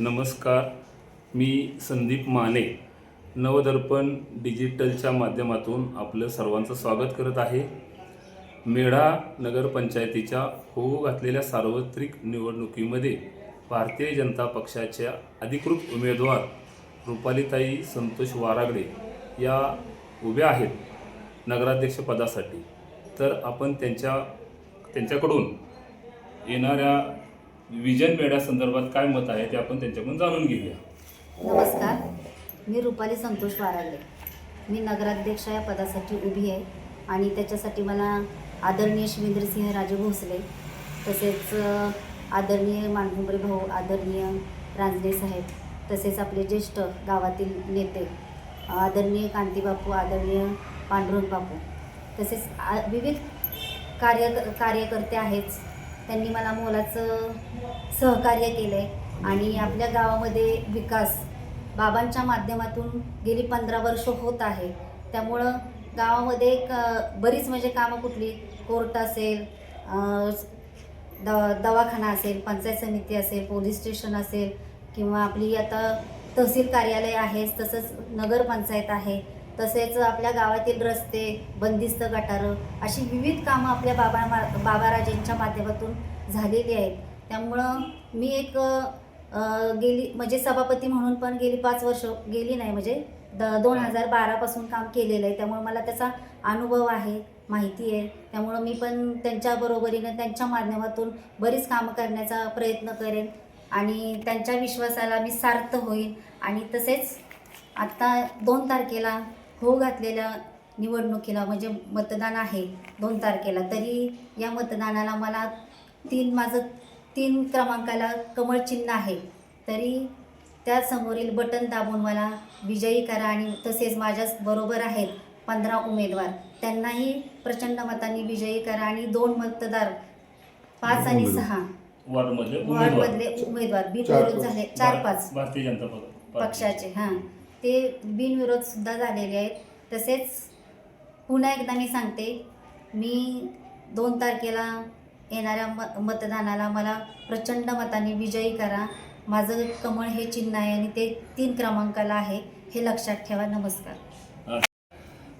नमस्कार मी संदीप माने नवदर्पण डिजिटलच्या माध्यमातून आपलं सर्वांचं स्वागत करत आहे. मेढा नगरपंचायतीच्या होऊ घातलेल्या सार्वत्रिक निवडणुकीमध्ये भारतीय जनता पक्षाच्या अधिकृत उमेदवार रुपालीताई संतोष वारागडे या उभ्या आहेत नगराध्यक्षपदासाठी तर आपण त्यांच्या त्यांच्याकडून येणाऱ्या विजन मेळ्यासंदर्भात काय मत आहे ते आपण त्यांच्याकडून जाणून घेऊया. नमस्कार. मी रुपाली संतोष वाराले. मी नगराध्यक्ष या पदासाठी उभी आहे आणि त्याच्यासाठी मला आदरणीय शिवेंद्रसिंह राजे भोसले तसेच आदरणीय मानभुंबरे भाऊ आदरणीय रांजणे साहेब तसेच आपले ज्येष्ठ गावातील नेते आदरणीय कांतीबापू आदरणीय पांडुरंग बापू तसेच आ- विविध कार्य कार्यकर्ते आहेच. त्यांनी मला मोलाचं सहकार्य केलं आहे आणि आपल्या गावामध्ये विकास बाबांच्या माध्यमातून गेली पंधरा वर्ष होत आहे. त्यामुळं गावामध्ये एक बरीच म्हणजे कामं कुठली? कोर्ट असेल द दवाखाना असेल पंचायत समिती असेल पोलीस स्टेशन असेल किंवा आपली आता तहसील कार्यालय आहे तसंच नगरपंचायत आहे. तसेच आपल्या गावातील रस्ते बंदिस्त गटारं अशी विविध कामं आपल्या बाबा मा बाबाराजेंच्या माध्यमातून झालेली आहेत. त्यामुळं मी एक गेली म्हणजे सभापती म्हणून पण गेली पाच वर्ष गेली नाही म्हणजे द दोन हजार बारापासून काम केलेलं आहे. त्यामुळे मला त्याचा अनुभव आहे माहिती आहे. त्यामुळं मी पण त्यांच्या बरोबरीनं त्यांच्या माध्यमातून बरीच कामं करण्याचा प्रयत्न करेन आणि त्यांच्या विश्वासाला मी सार्थ होईल आणि तसेच आत्ता दोन तारखेला हो घातलेल्या निवडणुकीला म्हणजे मतदान आहे दोन तारखेला. तरी या मतदानाला मला तीन माझं तीन क्रमांकाला कमळ चिन्ह आहे. तरी त्या समोरील बटन दाबून मला विजयी करा आणि तसेच माझ्या बरोबर आहेत पंधरा उमेदवार. त्यांनाही प्रचंड मतांनी विजयी करा आणि दोन मतदार पाच आणि सहा. वॉर्डमधले उमेदवार. वॉर्डमधले उमेदवार. बिनविरोध झाले. चार पाच. भारतीय जनता पक्ष. पक्षाचे हां. ते बिनविरोधसुद्धा झालेले आहेत. तसेच पुन्हा एकदा मी सांगते मी दोन तारखेला येणाऱ्या म मतदानाला मला प्रचंड मताने विजयी करा. माझं कमळ हे चिन्ह आहे आणि ते तीन क्रमांकाला आहे हे लक्षात ठेवा. नमस्कार.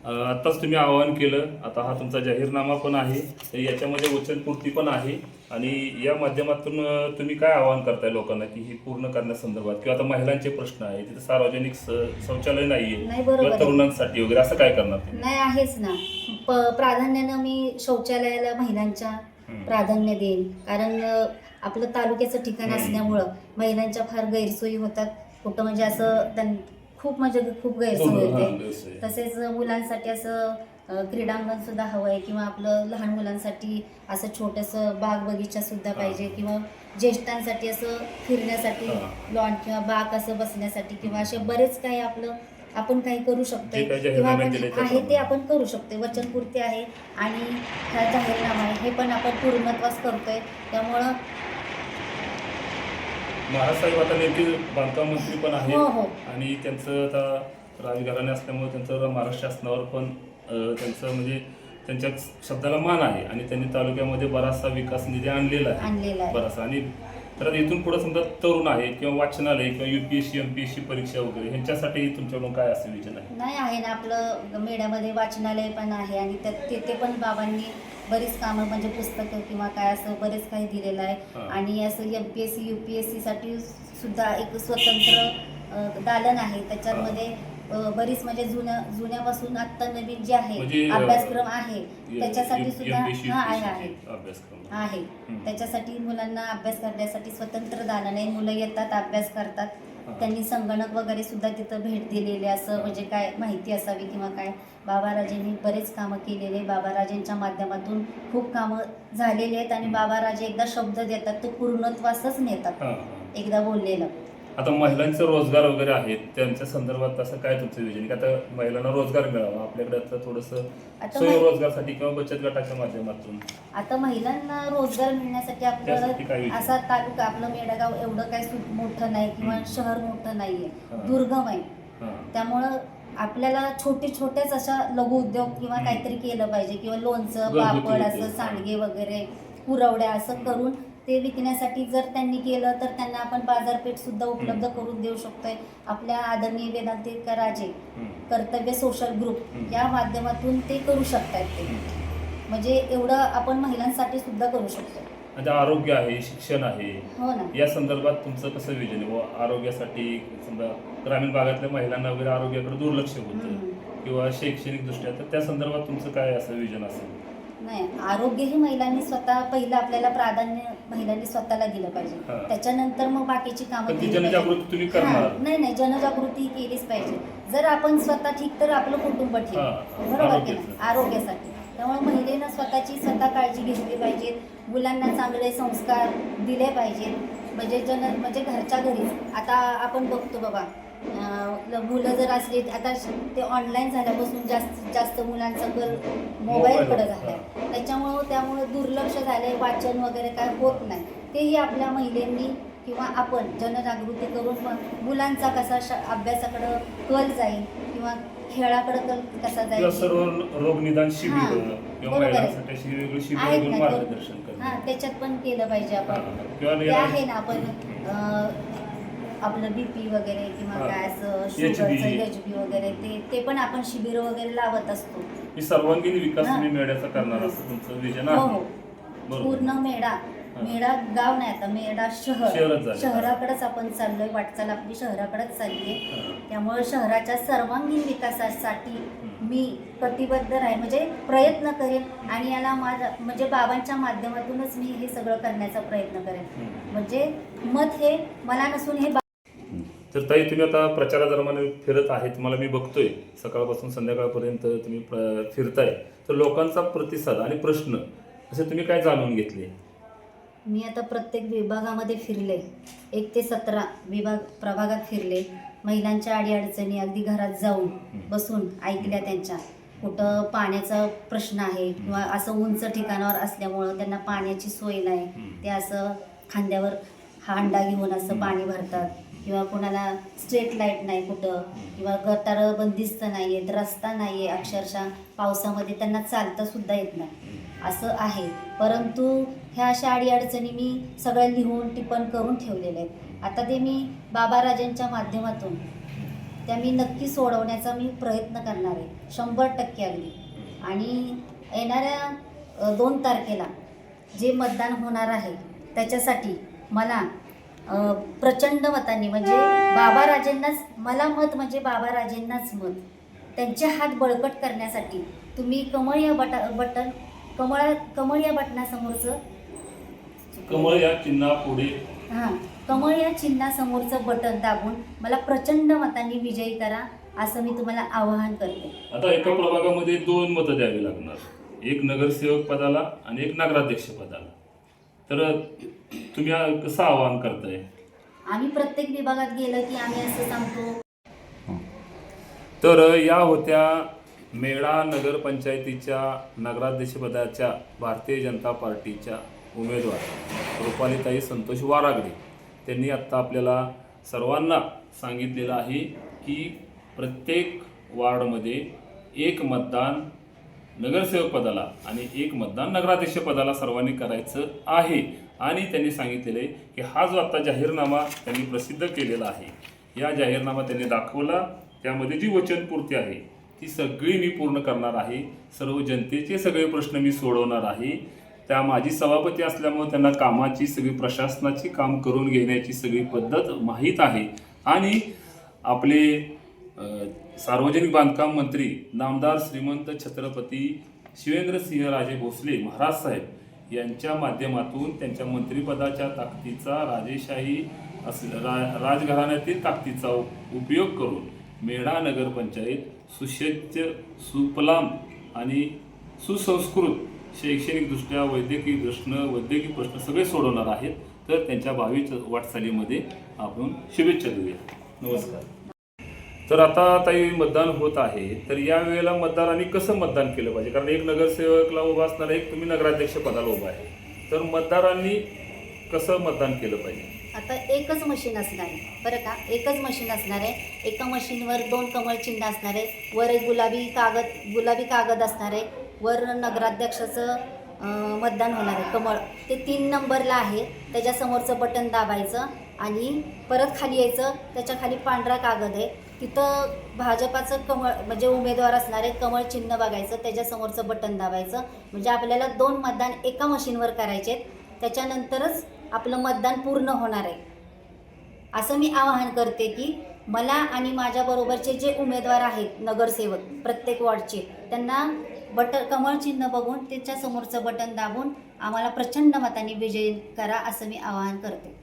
आत्ताच तुम्ही आवाहन केलं. आता हा तुमचा जाहीरनामा पण आहे. याच्यामध्ये वचनपूर्ती पण आहे. आणि या माध्यमातून तुम्ही काय आवाहन करताय लोकांना की हे पूर्ण करण्यासंदर्भात किंवा आता महिलांचे प्रश्न आहे तिथे सार्वजनिक शौचालय नाहीये. किंवा. तरुणांसाठी वगैरे असं काय करणार नाही आहेच ना. प्राधान्यानं मी शौचालयाला महिलांच्या. प्राधान्य देईन. कारण आपलं तालुक्याचं ठिकाण. असल्यामुळं महिलांच्या फार गैरसोयी होतात. कुठं म्हणजे असं खूप म्हणजे खूप गैरसोय हां, होते. तसेच मुलांसाठी असं क्रीडांगण सुद्धा हवं आहे किंवा आपलं लहान मुलांसाठी असं छोटंसं बाग बगीचा सुद्धा पाहिजे किंवा ज्येष्ठांसाठी असं फिरण्यासाठी. लॉन किंवा बाग असं बसण्यासाठी किंवा असे बरेच काही आपलं आपण काही करू शकतो किंवा आपण आहे ते. आपण करू शकतो वचनपूर्ती आहे आणि जाहीरनामा आहे हे पण आपण पूर्णत्वास करतोय त्यामुळं महाराज साहेब आता नेते बांधकाम मंत्री पण आहेत. हो हो. आणि त्यांचं आता राजघराणे असल्यामुळे त्यांचं महाराष्ट्र शासनावर पण अं, त्यांचं म्हणजे त्यांच्या शब्दाला मान आहे. आणि त्यांनी तालुक्यामध्ये बराचसा विकास निधी आणलेला आहे. आणलेला आहे. बराचसा. आणि तर इथून पुढे समजा तरुण आहे किंवा वाचनालय किंवा युपीएससी एमपीएससी परीक्षा वगैरे ह्यांच्यासाठी तुमच्याकडून काय असं विजन आहे? नाही आहे ना आपलं मेढ्यामध्ये वाचनालय पण आहे आणि त्यात तिथे पण बाबांनी बरीच कामं म्हणजे पुस्तकं किंवा काय असं बरेच काही दिलेलं आहे. आणि असं M P S C U P S सीसाठी सुद्धा एक स्वतंत्र दालन आहे त्याच्यामध्ये बरीच म्हणजे जुन्या जुन्यापासून आत्ता नवीन जे आहे म्हणजे, अभ्यासक्रम आहे त्याच्यासाठी सुद्धा हा आहे आहे. त्याच्यासाठी मुलांना अभ्यास करण्यासाठी स्वतंत्र दालन आहे मुलं येतात अभ्यास करतात. त्यांनी संगणक वगैरे सुद्धा तिथं भेट दिलेली असं म्हणजे काय माहिती असावी किंवा काय? बाबाराजेंनी बरेच कामं केलेले बाबाराजेंच्या माध्यमातून खूप कामं झालेली आहेत आणि बाबाराजे एकदा शब्द देतात तो पूर्णत्वासच नेतात. एकदा बोललेलं. आता महिलांचे रोजगार वगैरे आहेत त्यांच्या संदर्भात असं काय तुमचं विजन की आता महिलांना रोजगार मिळावा आपल्याकडे आता थोडंसं आता स्वयंरोजगारसाठी किंवा बचत गटाच्या माध्यमातून आता महिलांना रोजगार मिळण्यासाठी त्यासाठी काय आपलं विचार? असा तालुका आपलं मेडगाव एवढं सु- मोठं नाही किंवा हम्म. शहर मोठं नाहीये हा. दुर्गम आहे हा. त्यामुळं आपल्याला छोटे छोटेच अशा लघु उद्योग किंवा हम्म. काहीतरी केलं पाहिजे किंवा लोणचं घरगुती पापड उद्योग, असं. सांडगे वगैरे पुरवड्या असं करून ते विकण्यासाठी जर त्यांनी केलं तर त्यांना आपण बाजारपेठ सुद्धा उपलब्ध करून देऊ शकतोय. आपल्या आदरणीय वेदांतिका राजे. कर्तव्य सोशल ग्रुप. या माध्यमातून ते करू शकतात ते. म्हणजे एवढं आपण महिलांसाठी सुद्धा करू शकतो म्हणजे आरोग्य आहे शिक्षण आहे. हो ना. या संदर्भात तुमचं कसं विजन व आरोग्यासाठी समजा ग्रामीण भागातल्या महिलांना वगैरे आरोग्याकडे दुर्लक्ष होतं. किंवा शैक्षणिक दृष्ट्या तर त्या संदर्भात तुमचं काय असं विजन असेल? नाही आरोग्य हे महिलांनी स्वतः पहिलं आपल्याला प्राधान्य महिलांनी स्वतःला दिलं पाहिजे. हा. त्याच्यानंतर मग बाकीची कामं पण ती केली पाहिजे. जनजागृती तुम्ही हा, नाही नाही जनजागृती केलीच पाहिजे. जर आपण स्वतः ठीक तर आपलं कुटुंब ठीक. हा, बरोबर की? नाही आरोग्याचं. आरोग्यासाठी. त्यामुळे महिलेनं स्वतःची स्वतः काळजी घेतली पाहिजे. मुलांना चांगले संस्कार दिले पाहिजेत. म्हणजे जन म्हणजे घरच्या घरीच. आता आपण बघतो बाबा अं, ल- मुलं जर असली आता ते ऑनलाईन झाल्यापासून जास्त जास्त मुलांचा कल मोबाईलकडे मोबाईल, झालाय. त्याच्यामुळं त्यामुळे दुर्लक्ष झालंय वाचन वगैरे काय होत नाही. तेही आपल्या महिलांनी किंवा आपण जनजागृती करून मग मुलांचा कसा अभ्यासाकडं कल जाईल किंवा खेळाकडे कल कसा जाईल सर्व रोग निदान शिबिर हा, आहे. त्याच्यात पण केलं पाहिजे आपण. ते आहे ना आपण आपलं बीपी वगैरे किंवा हा. काय असं HB. एच बी वगैरे ते ते पण आपण शिबिर वगैरे लावत असतो ही सर्वांगीण विकास. तुम्ही करणार असं तुमचं विजन हो आहे हो बरोबर पूर्ण मेढा मेढा गाव नाही आता मेढा शहर झालं. शहराकडेच आपण चाललोय वाटचाल आपली शहराकडेच चालली आहे हा. त्यामुळे शहराच्या सर्वांगीण विकासासाठी मी कटिबद्ध राहील म्हणजे प्रयत्न करेन आणि याला माझा म्हणजे बाबांच्या माध्यमातूनच मी हे सगळं करण्याचा प्रयत्न करेन हम्म. म्हणजे मत हे मला नसून हे तर ताई तुम्ही आता प्रचारादरम्यान फिरत आहे तुम्हाला मी बघतोय सकाळपासून संध्याकाळपर्यंत तुम्ही प्र- फिरताय. तर लोकांचा प्रतिसाद आणि प्रश्न असे तुम्ही काय जाणून घेतले? मी आता प्रत्येक विभागामध्ये फिरले. एक ते सतरा विभाग प्रभागात फिरले. महिलांच्या अडीअडचणी अगदी घरात जाऊन बसून ऐकल्या त्यांच्या. कुठं पाण्याचा प्रश्न आहे किंवा असं उंच ठिकाणावर असल्यामुळं त्यांना पाण्याची सोय नाही. ते असं खांद्यावर हांडा घेऊन असं पाणी भरतात. किंवा कोणाला स्ट्रीट लाइट नाही कुठं किंवा गटार बंदिस्त नाही आहेत रस्ता नाही आहे अक्षरशः पावसामध्ये त्यांना चालता सुद्धा येत नाही. असं आहे. परंतु ह्या अशा अडीअडचणी मी सगळ्या लिहून टिपण करून ठेवलेल्या आहेत. आता ते मी बाबाराजांच्या माध्यमातून त्या मी नक्की सोडवण्याचा मी प्रयत्न करणार आहे. शंभर टक्के अगदी. आणि येणाऱ्या दोन तारखेला जे मतदान होणार आहे त्याच्यासाठी मला प्रचंड मतांनी म्हणजे बाबाराजेंनाच मला मत म्हणजे बाबाराजेंनाच मत. त्यांचे हात बळकट करण्यासाठी तुम्ही कमळ या बटा बटन कमळ कमळ या बटनासमोरचं कमळ या चिन्हा पुढे हां कमळ या चिन्हासमोरचं बटन दाबून मला प्रचंड मतांनी विजयी करा असं मी तुम्हाला आवाहन करते. आता एका प्रभागामध्ये दोन मतं द्यावी लागणार. एक नगरसेवक पदाला आणि एक नगराध्यक्ष पदाला. तर तुम्ही कसं आवाहन करताय? आम्ही प्रत्येक विभागात गेलं की आम्ही असं सांगतो. तर या होत्या मेळा नगरपंचायतीच्या नगराध्यक्षपदाच्या भारतीय जनता पार्टीच्या उमेदवार रुपालीताई संतोष वारागडे. त्यांनी आत्ता आपल्याला सर्वांना सांगितलेलं आहे की प्रत्येक वार्डमध्ये एक मतदान नगरसेवक पदाला आणि एक मतदान नगराध्यक्ष पदाला सर्वांनी करायचं आहे. आणि त्यांनी सांगितलेलं आहे की हा जो आता जाहीरनामा त्यांनी प्रसिद्ध केलेला आहे या जाहीरनामा त्यांनी दाखवला. त्यामध्ये जी वचनपूर्ती आहे ती सगळी मी पूर्ण करणार आहे. सर्व जनतेचे सगळे प्रश्न मी सोडवणार आहे. त्या माझी सभापती असल्यामुळे त्यांना कामाची सगळी प्रशासनाची काम करून घेण्याची सगळी पद्धत माहीत आहे. आणि आपले सार्वजनिक बांधकाम मंत्री नामदार श्रीमंत छत्रपती शिवेंद्रसिंह राजे भोसले महाराज साहेब यांच्या माध्यमातून त्यांच्या मंत्रिपदाच्या ताकदीचा राजेशाही अस रा राजघराण्यातील ताकदीचा उपयोग करून मेढा नगरपंचायत सुसज्ज सुपलाम आणि सुसंस्कृत शैक्षणिकदृष्ट्या वैद्यकीय प्रश्न वैद्यकीय प्रश्न सगळे सोडवणार आहेत. तर त्यांच्या भावी वाटचालीमध्ये आपण शुभेच्छा देऊया. नमस्कार. तर आता ताई मतदान होत आहे तर या वेळेला मतदारांनी कसं मतदान केलं पाहिजे? कारण एक नगरसेवकला उभा असणार एक तुम्ही नगराध्यक्ष पदाला उभा आहे. तर मतदारांनी कसं मतदान केलं पाहिजे? आता एकच मशीन असणार आहे. बरं का? एकच मशीन असणार आहे. एका मशीनवर दोन कमळ चिन्ह असणार आहे. वर एक गुलाबी कागद गुलाबी कागद असणार आहे. वर नगराध्यक्षाचं अं, मतदान होणार आहे. कमळ. ते तीन नंबरला आहे. त्याच्यासमोरचं बटन दाबायचं आणि परत खाली यायचं. त्याच्याखाली पांढरा कागद आहे. तिथं भाजपाचं कमळ म्हणजे उमेदवार असणारे कमळ चिन्ह बघायचं त्याच्यासमोरचं बटन दाबायचं. म्हणजे आपल्याला दोन मतदान एका मशीनवर करायचे आहेत त्याच्यानंतरच आपलं मतदान पूर्ण होणार आहे. असं मी आवाहन करते की मला आणि माझ्याबरोबरचे जे उमेदवार आहेत नगरसेवक प्रत्येक वॉर्डचे त्यांना बट कमळ चिन्ह बघून त्याच्यासमोरचं बटन दाबून आम्हाला प्रचंड मताने विजयी करा असं मी आवाहन करते.